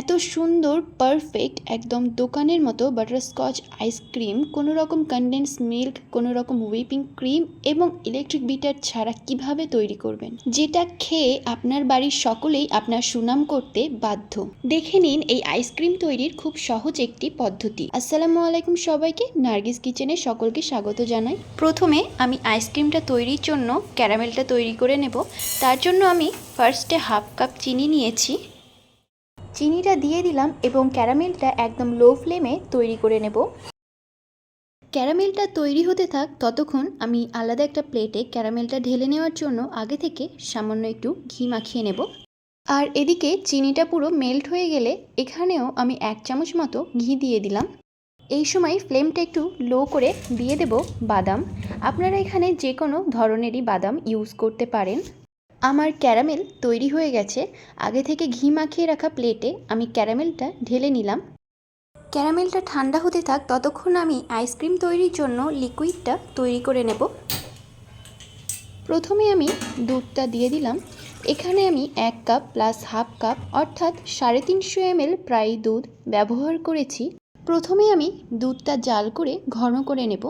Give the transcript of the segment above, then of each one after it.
এত সুন্দর পারফেক্ট একদম দোকানের মতো বাটারস্কচ আইসক্রিম কোনো রকম কনডেন্স মিল্ক কোনো রকম হুইপিং ক্রিম এবং ইলেকট্রিক বিটার ছাড়া কীভাবে তৈরি করবেন? যেটা খেয়ে আপনার বাড়ির সকলেই আপনার সুনাম করতে বাধ্য। দেখে নিন এই আইসক্রিম তৈরির খুব সহজ একটি পদ্ধতি। আসসালামু আলাইকুম সবাইকে, নার্গিস কিচেনে সকলকে স্বাগত জানাই। প্রথমে আমি আইসক্রিমটা তৈরির জন্য ক্যারামেলটা তৈরি করে নেব। তার জন্য আমি ফার্স্টে হাফ কাপ চিনি নিয়েছি। চিনিটা দিয়ে দিলাম এবং ক্যারামেলটা একদম লো ফ্লেমে তৈরি করে নেব। ক্যারামেলটা তৈরি হতে থাক ততক্ষণ আমি আলাদা একটা প্লেটে ক্যারামেলটা ঢেলে নেওয়ার জন্য আগে থেকে সামান্য একটু ঘি মাখিয়ে নেব। আর এদিকে চিনিটা পুরো মেল্ট হয়ে গেলে এখানেও আমি এক চামচ মতো ঘি দিয়ে দিলাম। এই সময় ফ্লেমটা একটু লো করে দিয়ে দেব বাদাম। আপনারা এখানে যে কোনো ধরনেরই বাদাম ইউজ করতে পারেন। আমার ক্যারামেল তৈরি হয়ে গেছে। আগে থেকে ঘি মাখিয়ে রাখা প্লেটে আমি ক্যারামেলটা ঢেলে নিলাম। ক্যারামেলটা ঠান্ডা হতে থাক, ততক্ষণ আমি আইসক্রিম তৈরির জন্য লিকুইডটা তৈরি করে নেব। প্রথমে আমি দুধটা দিয়ে দিলাম। এখানে আমি এক কাপ প্লাস হাফ কাপ, অর্থাৎ সাড়ে তিনশো এমএল প্রায় দুধ ব্যবহার করেছি। প্রথমে আমি দুধটা জাল করে ঘন করে নেব।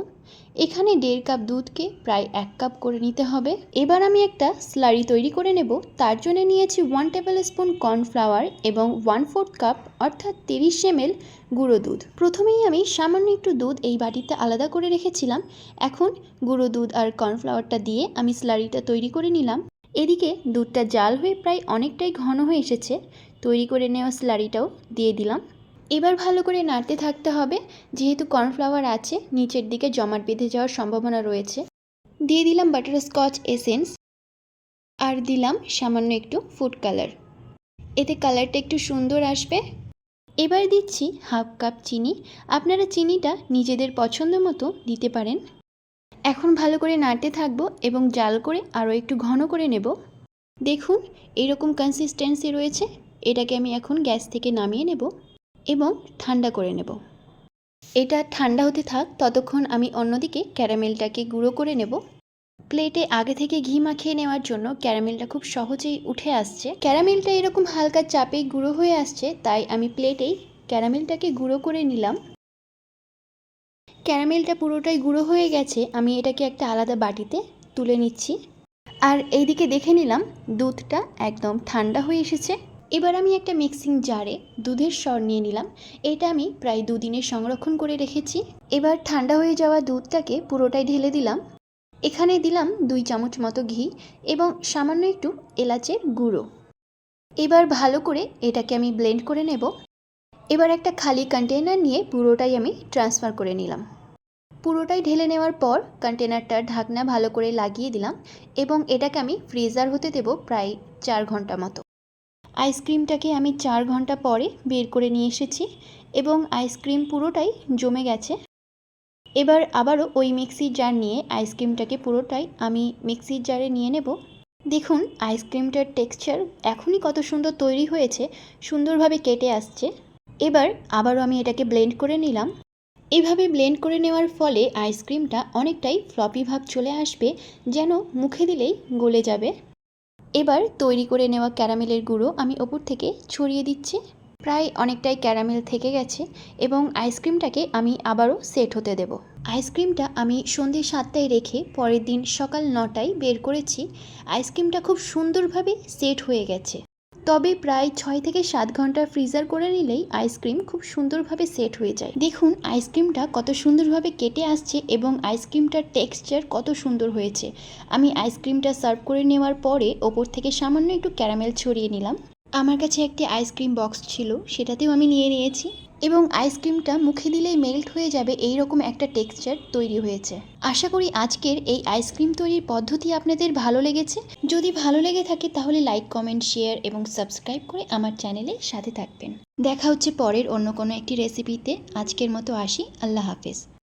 এখানে দেড় কাপ দুধকে প্রায় এক কাপ করে নিতে হবে। এবার আমি একটা স্লারি তৈরি করে নেব। তার জন্য নিয়েছি ওয়ান টেবিল স্পুন কর্নফ্লাওয়ার এবং ওয়ান ফোর্থ কাপ অর্থাৎ তিরিশ এমএল গুঁড়ো দুধ। প্রথমেই আমি সামান্য একটু দুধ এই বাটিতে আলাদা করে রেখেছিলাম। এখন গুঁড়ো দুধ আর কর্নফ্লাওয়ারটা দিয়ে আমি স্লারিটা তৈরি করে নিলাম। এদিকে দুধটা জাল হয়ে প্রায় অনেকটাই ঘন হয়ে এসেছে। তৈরি করে নেওয়া স্লারিটাও দিয়ে দিলাম। এবার ভালো করে নাড়তে থাকতে হবে। যেহেতু কর্নফ্লাওয়ার আছে, নিচের দিকে জমাট বেঁধে যাওয়ার সম্ভাবনা রয়েছে। দিয়ে দিলাম বাটারস্কচ এসেন্স আর দিলাম সামান্য একটু ফুড কালার। এতে কালারটা একটু সুন্দর আসবে। এবার দিচ্ছি হাফ কাপ চিনি। আপনারা চিনিটা নিজেদের পছন্দ মতো দিতে পারেন। এখন ভালো করে নাড়তে থাকব এবং জাল করে আরও একটু ঘন করে নেব। দেখুন, এরকম কনসিস্টেন্সি রয়েছে। এটাকে আমি এখন গ্যাস থেকে নামিয়ে নেব। এবং ঠান্ডা করে নেব। এটা ঠান্ডা হতে থাক, ততক্ষণ আমি অন্যদিকে ক্যারামেলটাকে গুঁড়ো করে নেব। প্লেটে আগে থেকে ঘি মাখিয়ে নেওয়ার জন্য ক্যারামেলটা খুব সহজেই উঠে আসছে। ক্যারামেলটা এরকম হালকা চাপেই গুঁড়ো হয়ে আসছে, তাই আমি প্লেটেই ক্যারামেলটাকে গুঁড়ো করে নিলাম। ক্যারামেলটা পুরোটাই গুঁড়ো হয়ে গেছে, আমি এটাকে একটা আলাদা বাটিতে তুলে নিচ্ছি। আর এইদিকে দেখে নিলাম, দুধটা একদম ঠান্ডা হয়ে এসেছে। এবার আমি একটা মিক্সিং জারে দুধের স্বর নিয়ে নিলাম। এটা আমি প্রায় দুদিনের সংরক্ষণ করে রেখেছি। এবার ঠান্ডা হয়ে যাওয়া দুধটাকে পুরোটাই ঢেলে দিলাম। এখানে দিলাম দুই চামচ মতো ঘি এবং সামান্য একটু এলাচের গুঁড়ো। এবার ভালো করে এটাকে আমি ব্লেন্ড করে নেব। এবার একটা খালি কন্টেনার নিয়ে পুরোটাই আমি ট্রান্সফার করে নিলাম। পুরোটাই ঢেলে নেওয়ার পর কন্টেনারটার ঢাকনা ভালো করে লাগিয়ে দিলাম এবং এটাকে আমি ফ্রিজার হতে দেব প্রায় চার ঘণ্টা মতো। আইসক্রিমটাকে আমি চার ঘণ্টা পরে বের করে নিয়ে এসেছি এবং আইসক্রিম পুরোটাই জমে গেছে। এবার আবারও ওই মিক্সির জার নিয়ে আইসক্রিমটাকে পুরোটাই আমি মিক্সির জারে নিয়ে নেব। দেখুন, আইসক্রিমটার টেক্সচার এখনই কত সুন্দর তৈরি হয়েছে, সুন্দরভাবে কেটে আসছে। এবার আবারও আমি এটাকে ব্লেন্ড করে নিলাম। এভাবে ব্লেন্ড করে নেওয়ার ফলে আইসক্রিমটা অনেকটাই ফ্লপি ভাব চলে আসবে, যেন মুখে দিলেই গলে যাবে। এবার তৈরি করে নেওয়া ক্যারামেলের গুঁড়ো আমি ওপর থেকে ছড়িয়ে দিচ্ছি। প্রায় অনেকটাই ক্যারামেল থেকে গেছে এবং আইসক্রিমটাকে আমি আবারও সেট হতে দেব। আইসক্রিমটা আমি সন্ধে সাতটায় রেখে পরের দিন সকাল নটায় বের করেছি। আইসক্রিমটা খুব সুন্দরভাবে সেট হয়ে গেছে। তবে প্রায় ছয় থেকে সাত ঘণ্টা ফ্রিজার করে নিলেই আইসক্রিম খুব সুন্দরভাবে সেট হয়ে যায়। দেখুন, আইসক্রিমটা কত সুন্দরভাবে কেটে আসছে এবং আইসক্রিমটার টেক্সচার কত সুন্দর হয়েছে। আমি আইসক্রিমটা সার্ভ করে নেওয়ার পরে ওপর থেকে সামান্য একটু ক্যারামেল ছড়িয়ে নিলাম। আমার কাছে একটি আইসক্রিম বক্স ছিল, সেটাতেও আমি নিয়ে নিয়েছি। এবং আইসক্রিমটা মুখে দিলেই মেল্ট হয়ে যাবে এই রকম একটা টেক্সচার তৈরি হয়েছে। আশা করি আজকের এই আইসক্রিম তৈরির পদ্ধতি আপনাদের ভালো লেগেছে। যদি ভালো লেগে থাকে তাহলে লাইক, কমেন্ট, শেয়ার এবং সাবস্ক্রাইব করে আমার চ্যানেলে সাথে থাকবেন। দেখা হচ্ছে পরের অন্য কোনো একটি রেসিপিতে। আজকের মতো আসি। আল্লাহ হাফেজ।